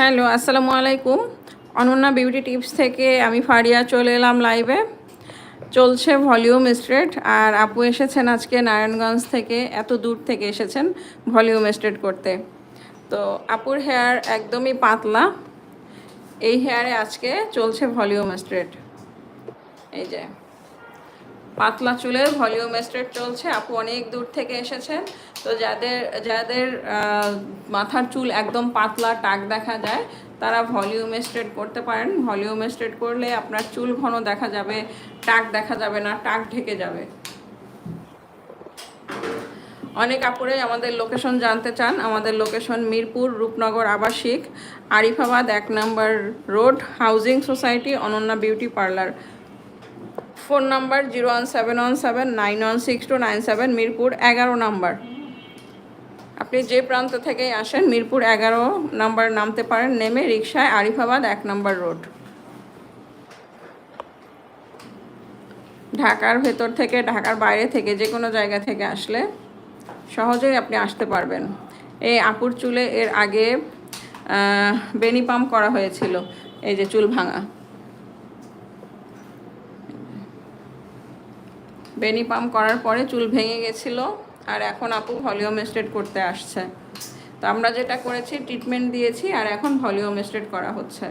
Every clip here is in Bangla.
হ্যালো, আসসালামু আলাইকুম। অনন্যা বিউটি টিপস থেকে আমি ফারিয়া চলে এলাম লাইভে। চলছে ভলিউম স্ট্রেট, আর আপু এসেছেন আজকে নারায়ণগঞ্জ থেকে, এত দূর থেকে এসেছেন ভলিউম স্ট্রেট করতে। তো আপুর হেয়ার একদমই পাতলা, এই হেয়ারে আজকে চলছে ভলিউম স্ট্রেট। এই যে। পাতলা চুলের ভলিউম স্ট্রেট চলছে। আপু অনেক দূর থেকে এসেছেন। তো যাদের যাদের মাথার চুল একদম পাতলা টাক দেখা যায়, তারা ভলিউম স্ট্রেট করতে পারেন। ভলিউম স্ট্রেট করলে আপনার চুল ঘন দেখা যাবে, টাক দেখা যাবে না, টাক ঢেকে যাবে। অনেক আপুরাই আমাদের লোকেশন জানতে চান। আমাদের লোকেশন মিরপুর রূপনগর আবাসিক। আরিফাবাদ এক নম্বর road, housing society, Ananya beauty parlour. Phone number zero one seven one seven nine one six two nine seven Mirpur এগারো নাম্বার। আপনি যে প্রান্ত থেকেই আসেন, মিরপুর এগারো নাম্বার নামতে পারেন, নেমে রিক্সায় আরিফাবাদ এক নম্বর রোড। ঢাকার ভেতর থেকে, ঢাকার বাইরে থেকে, যে কোনো জায়গা থেকে আসলে সহজেই আপনি আসতে পারবেন। এই আপুর চুলে এর আগে বেনি করা হয়েছিল, এই যে চুল ভাঙা। বেনি পাম্প করার পরে চুল ভেঙে গেছিল, আর এখন আপু ভলিউম স্ট্রেট করতে আসছে। তো আমরা যেটা করেছি ট্রিটমেন্ট দিয়েছি, আর এখন ভলিউম স্ট্রেট করা হচ্ছে।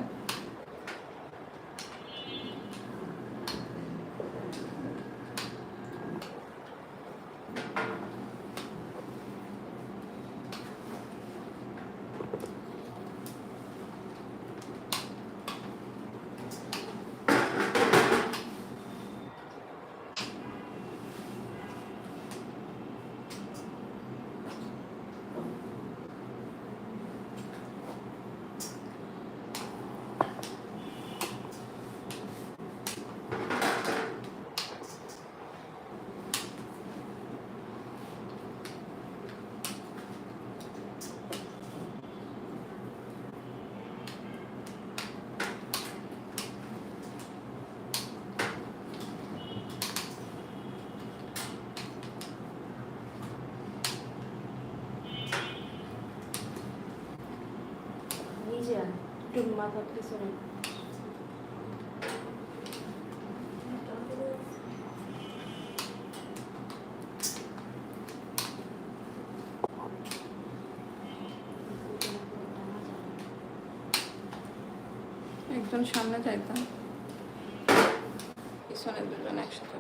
একজন সামনে যাইতাম পিছনে দুজন একসাথে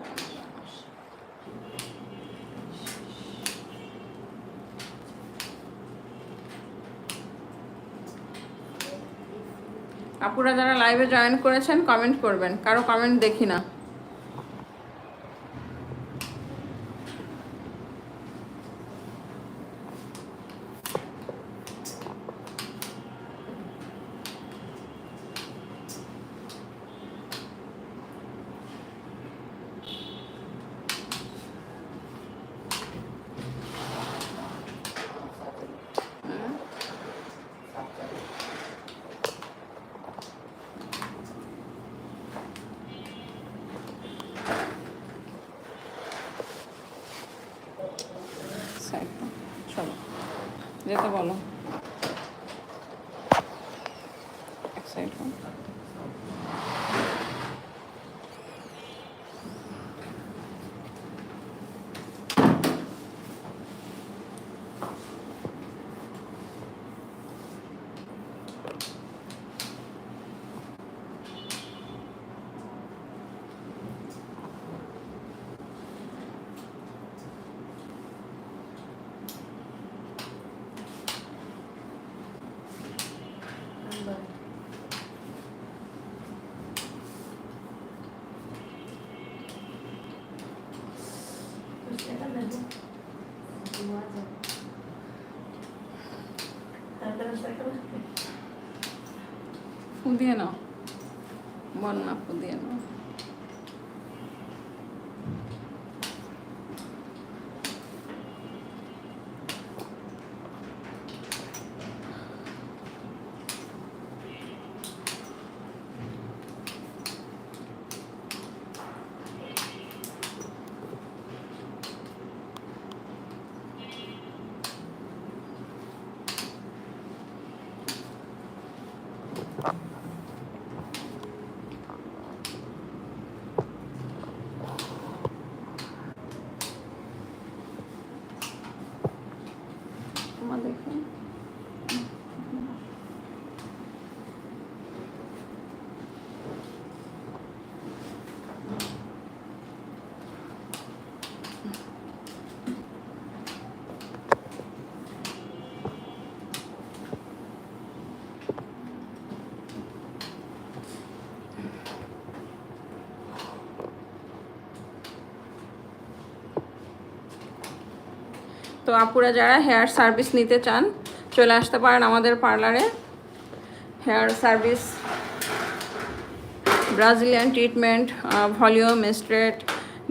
আপুরা যারা লাইভে জয়েন করেছেন কমেন্ট করবেন। কারও কমেন্ট দেখি না সাইড দাও। চলো যেতে বলো। এক সাইড হও। আনবার। তো সেটা দেখো। ধোয়া যাবে। তারপরে সেটা দেখো। তো আপুরা যারা হেয়ার সার্ভিস নিতে চান, চলে আসতে পারেন আমাদের পার্লারে hair service Brazilian treatment volume straight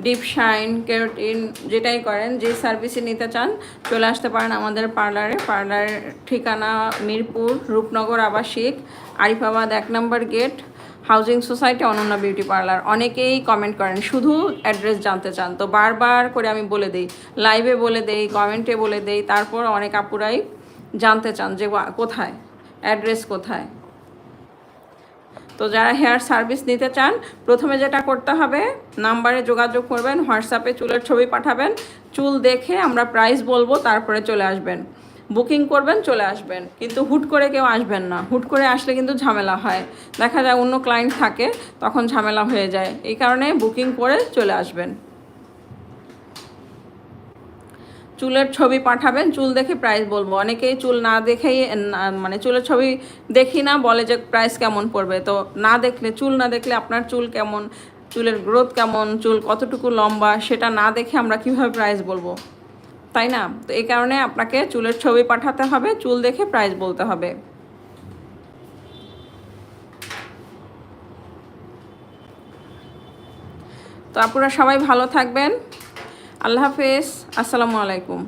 deep shine keratin যেটাই করেন, যে সার্ভিসই নিতে চান, চলে আসতে পারেন আমাদের পার্লারে পার্লারের ঠিকানা মিরপুর, রূপনগর আবাসিক, আরিফাবাদ এক নম্বর gate housing society, Ananya beauty parlour, অনেকেই কমেন্ট করেন, শুধু অ্যাড্রেস জানতে চান। তো বারবার করে আমি বলে দিই লাইভে বলে দেই কমেন্টে বলে দেই, তারপর অনেক আপুরাই জানতে চান যে কোথায়? অ্যাড্রেস কোথায়? তো যারা হেয়ার সার্ভিস নিতে চান, প্রথমে যেটা করতে হবে নাম্বারে যোগাযোগ করবেন হোয়াটসঅ্যাপে চুলের ছবি পাঠাবেন, চুল দেখে আমরা প্রাইস বলব, তারপরে চলে আসবেন। বুকিং করবেন, চলে আসবেন। কিন্তু হুট করে কেউ আসবেন না। হুট করে আসলে কিন্তু ঝামেলা হয়। দেখা যায় অন্য ক্লায়েন্ট থাকে, তখন ঝামেলা হয়ে যায়। এই কারণে বুকিং করে চলে আসবেন। চুলের ছবি পাঠাবেন, চুল দেখে প্রাইস বলব। অনেকেই চুল না দেখেই মানে চুলের ছবি দেখি না, বলে যে প্রাইস কেমন পড়বে। তো না দেখলে, চুল না দেখলে আপনার চুল কেমন, চুলের গ্রোথ কেমন, চুল কতটুকু লম্বা, সেটা না দেখে আমরা কীভাবে প্রাইস বলব? তাই না? তো এই কারণে আপনাকে চুলের ছবি পাঠাতে হবে, চুল দেখে প্রাইস বলতে হবে। তো আপনারা সবাই ভালো থাকবেন। আল্লাহ হাফেজ। আসসালামু আলাইকুম।